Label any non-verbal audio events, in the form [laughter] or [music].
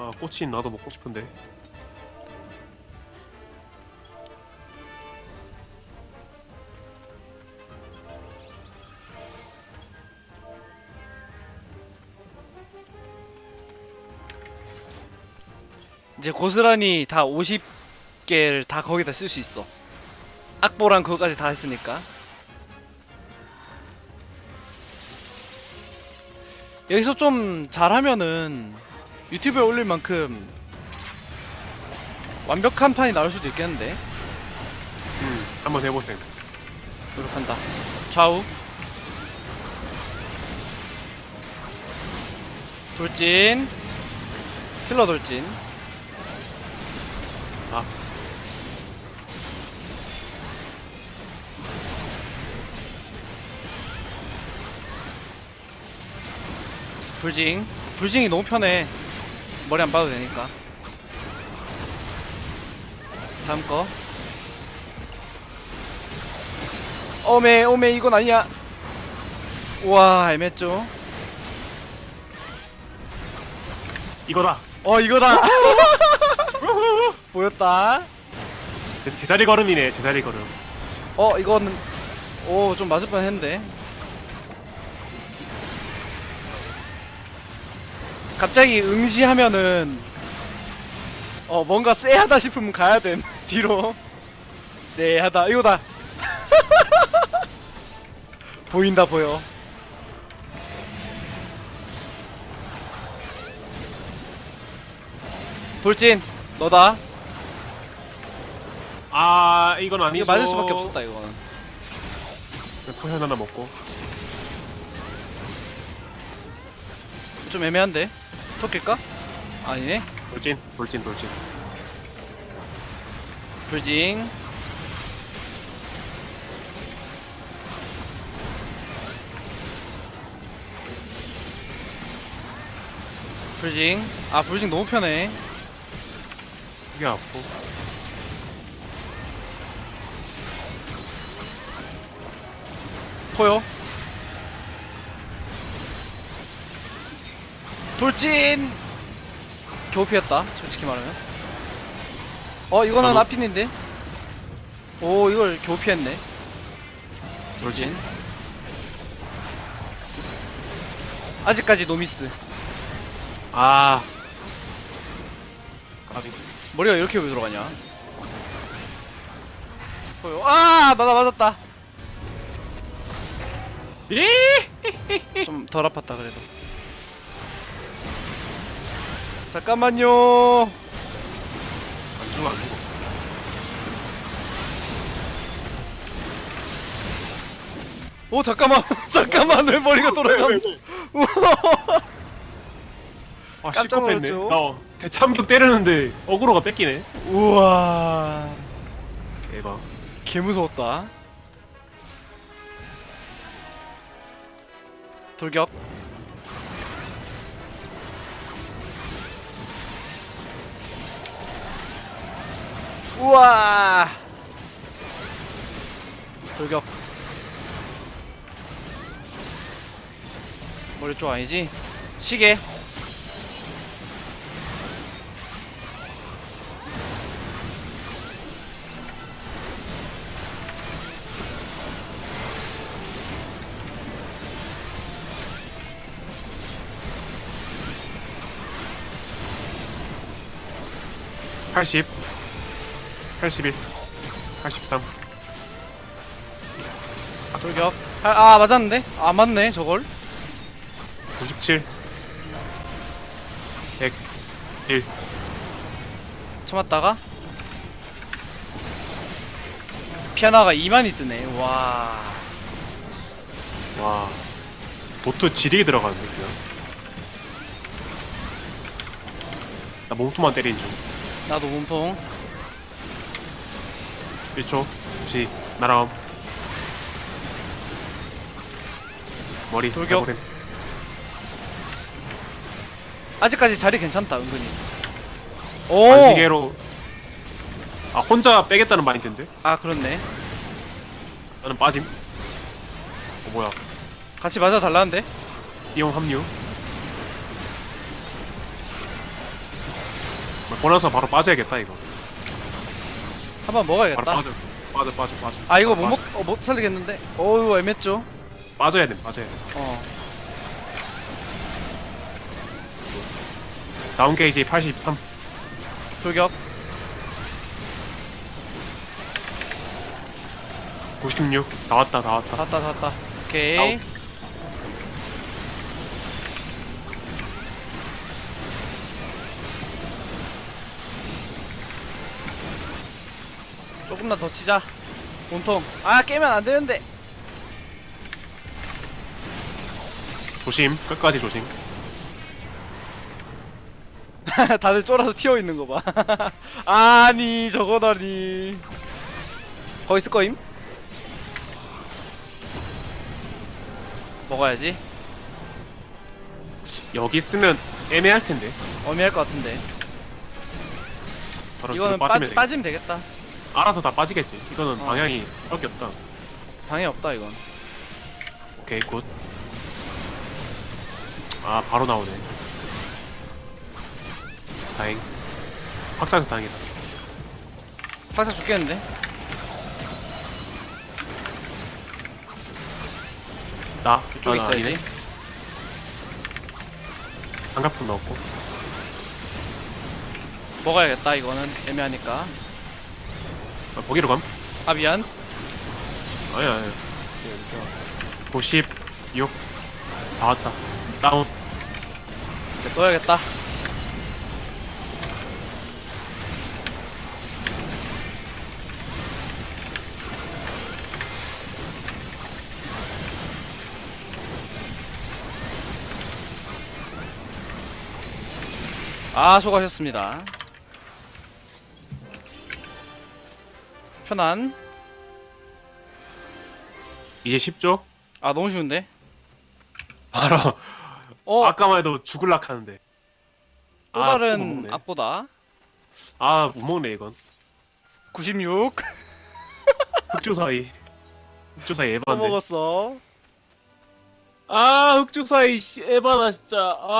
아 꼬치 나도 먹고 싶은데 이제 고스란히 다 50개를 다 거기다 쓸 수 있어. 악보랑 그거까지 다 했으니까. 여기서 좀 잘하면은 유튜브에 올릴 만큼 완벽한 판이 나올 수도 있겠는데. 음 한번 해보세요 노력한다. 좌우. 돌진. 힐러 돌진. 아. 불징. 불징이 너무 편해. 머리 안 봐도 되니까. 다음 거. 어메, 어메, 이건 아니야. 우와, 애매했죠? 이거다 어, 이거다! 보였다. 제- 제자리 걸음이네 제자리 걸음 어, 이거는, 오, 좀 맞을 뻔 했는데. 갑자기 응시하면은, 어, 뭔가 쎄하다 싶으면 가야 됨. [laughs] 뒤로. 쎄하다. 이거다. [laughs] 보인다, 보여. 돌진, 너다. 아 이건 아니죠 이거 맞을 수밖에 없었다, 이거는. 포션 하나 먹고 좀 애매한데? 토끼일까? 아니네. 돌진 돌진 돌진 불징. 불징. 아, 불징 너무 편해. 이게 아프고 포요. 돌진! 겨우 피했다, 솔직히 말하면. 어, 이거는 나도- 아핀인데? 오, 이걸 겨우 피했네. 돌진 아직까지 노미스. 아 까비 머리가 이렇게 왜 들어가냐? 보여. 아, 나나 맞았다. 예좀덜 아팠다 그래도. 잠깐만요. 안 죽어 안 죽어 오 잠깐만, [laughs] 잠깐만 왜 머리가 돌아가? 우와. 아 깜짝 놀랐죠? 나 대참격 때렸는데 어그로가 뺏기네 우와. 대박 개 무서웠다. 돌격. 우와. 돌격. 머리 쪽 아니지? 시계. 팔십 81 83 돌격. 아, 아 맞았는데? 아 맞네 저걸. 97 100 1 참았다가? 피아나가 2만이 뜨네. 와. 와. 보트 지리게 들어가는데 그냥 나 몸통만 때리는 중. 나도 몸통 1초 지 날아옴. 머리 돌격. 해보셈. 아직까지 자리 괜찮다 은근히. 오! 반시계로. 아 혼자 빼겠다는 마인드인데? 아 그렇네. 나는 빠짐. 어 뭐야. 같이 맞아 달라는데? 이용 합류. 보나서 바로 빠져야겠다 이거 한 번 바로 먹어야겠다. 빠져. 빠져 빠져 빠져. 아 이거 못 빠져. 먹.. 어, 못 살리겠는데? 어우 애매했죠? 빠져야 돼 빠져야 돼. 어. 다운 게이지 83 돌격. 96 나왔다 나왔다. 다 왔다 다 왔다. 오케이 조금만 더 치자 온통 아 깨면 안 되는데 조심 끝까지 조심 [laughs] 다들 쫄아서 튀어 있는 거 봐. [laughs] 아니 저거다니. 거기 있을 거임? 먹어야지. 여기 쓰면 애매할 텐데 어미할 것 같은데. 바로 이거는 빠지, 빠지면 돼 빠지면 되겠다. 알아서 다 빠지겠지 이거는 어. 방향이 밖에 없다 방해 없다 이건. 오케이 굿 아 바로 나오네 다행 확장해서 다행이다 박사 죽겠는데? 나 이쪽에 나는 있어야지. 아니네. 장갑품 넣었고 먹어야겠다 이거는 애매하니까. 아, 거기로 감? 아 미안. 아니야 아니야 96 나왔다 다운 네, 넣어야겠다. 아, 수고하셨습니다. 편안. 이제 쉽죠? 아, 너무 쉬운데? 알아 어, 아까만 해도 죽을락 하는데 또 아, 다른 또 먹네. 악보다. 아, 못 먹네, 이건. 96. 흑주사이. 흑주사이 또 에반데. 먹었어. 아, 흑주사이, 씨, 에바다, 진짜. 아.